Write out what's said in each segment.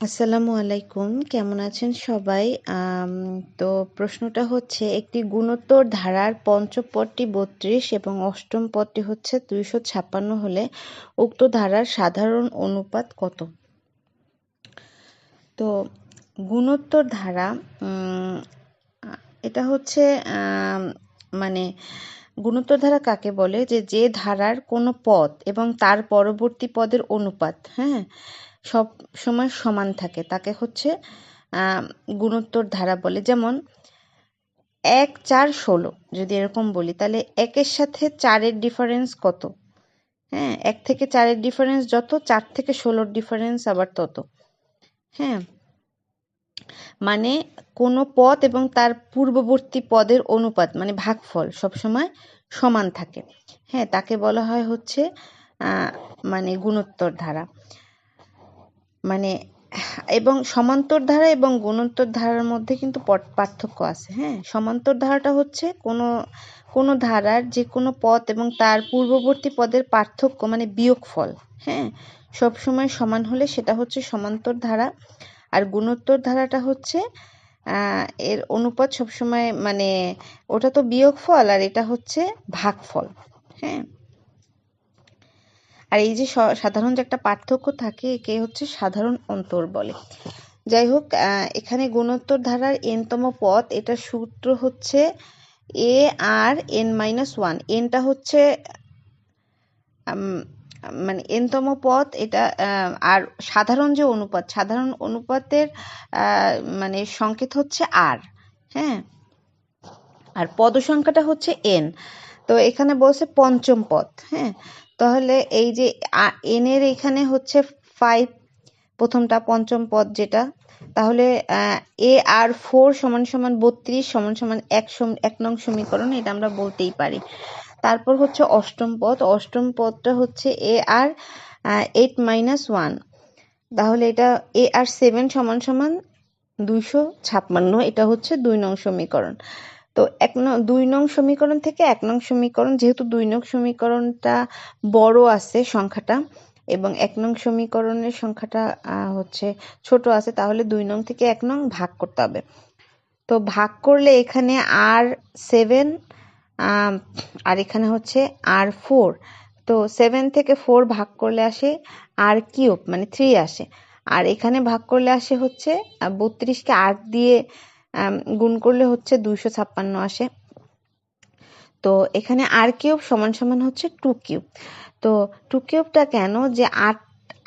আসসালামু আলাইকুম, কেমন আছেন সবাই? তো প্রশ্নটা হচ্ছে, একটি গুণোত্তর ধারার পঞ্চম পদটি বত্রিশ এবং অষ্টম পদটি হচ্ছে দুইশো ছাপ্পান্ন হলে উক্ত ধারার সাধারণ অনুপাত কত? তো গুণোত্তর ধারা এটা হচ্ছে মানে গুণোত্তর ধারা কাকে বলে? যে যে ধারার কোনো পদ এবং তার পরবর্তী পদের অনুপাত হ্যাঁ? সব সময় সমান থাকে। তাকে হচ্ছে গুণোত্তর ধারা বলে। যেমন, এক চার ষোলো, যদি এরকম বলি, তাহলে একের সাথে চারের ডিফারেন্স কত? হ্যাঁ এক থেকে চারের ডিফারেন্স যত, চার থেকে ষোলোর ডিফারেন্স আবার তত। হ্যাঁ মানে কোনো পদ এবং তার পূর্ববর্তী পদের অনুপাত মানে ভাগফল সবসময় সমান থাকে। হ্যাঁ তাকে বলা হয় হচ্ছে মানে গুণোত্তর ধারা। মানে এবং সমান্তর ধারা এবং গুণোত্তর ধারার মধ্যে কিন্তু পার্থক্য আছে হ্যাঁ? সমান্তর ধারাটা হচ্ছে কোনো কোনো ধারার যে কোনো পদ এবং তার পূর্ববর্তী পদের পার্থক্য মানে বিয়োগফল হ্যাঁ? সবসময় সমান হলে সেটা হচ্ছে সমান্তর ধারা আর গুণোত্তর ধারাটা হচ্ছে এর অনুপাত সবসময় মানে ওটা তো বিয়োগফল আর এটা হচ্ছে ভাগফল হ্যাঁ? আর এই যে সাধারণ যে একটা পার্থক্য থাকে, একে হচ্ছে সাধারণ অন্তর বলে। যাই হোক এখানে গুণোত্তর ধারার এনতম পদ, এটা সূত্র হচ্ছে a r n minus one এনটা হচ্ছে মানে এনতম পথ এটা আর সাধারণ যে অনুপাত, সাধারণ অনুপাতের মানে সংকেত হচ্ছে আর হ্যাঁ? আর পদ সংখ্যাটা হচ্ছে এন তো এখানে বলছে পঞ্চম পদ হ্যাঁ? তাহলে এই যে এন এর এখানে হচ্ছে ফাইভ প্রথমটা পঞ্চম পদ যেটা, তাহলে এ আর ফোর সমান সমান বত্রিশ, সমান সমান এক এক নং সমীকরণ, এটা আমরা বলতেই পারি। তারপর হচ্ছে অষ্টম পদ, অষ্টম পদটা হচ্ছে a r eight minus one তাহলে এটা এ আর সেভেন সমান সমান দুইশো ছাপ্পান্ন, এটা হচ্ছে দুই নং সমীকরণ। তো এক নং, দুই নং সমীকরণ থেকে এক নং সমীকরণ, যেহেতু দুই নং সমীকরণটা বড় আছে সংখ্যাটা, এবং এক নং সমীকরণের সংখ্যাটা হচ্ছে ছোট আছে, তাহলে দুই নং থেকে এক নং ভাগ করতে হবে। তো ভাগ করলে এখানে আর সেভেন আর এখানে হচ্ছে আর ফোর। তো সেভেন থেকে ফোর ভাগ করলে আসে আর কিউব মানে থ্রি আসে। আর এখানে ভাগ করলে আসে হচ্ছে বত্রিশকে আট দিয়ে গুণ করলে হচ্ছে দুইশো ছাপ্পান্ন আসে। তো এখানে আর কিউব সমান সমান হচ্ছে টু কিউব। তো টু কিউবটা কেন? যে আট,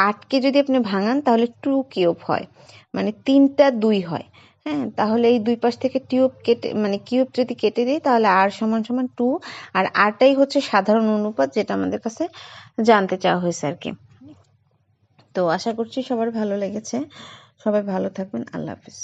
আটকে যদি আপনি ভাঙান, তাহলে টু কিউব হয়। মানে তিনটা দুই হয়। হ্যাঁ তাহলে এই দুই পাশ থেকে টিউব কেটে মানে কিউব যদি কেটে দিই, তাহলে আর সমান সমান টু আর আরটাই হচ্ছে সাধারণ অনুপাত, যেটা আমাদের কাছে জানতে চাওয়া হয়েছে আর কি। তো আশা করছি সবার ভালো লেগেছে। সবাই ভালো থাকবেন। আল্লাহ হাফিজ।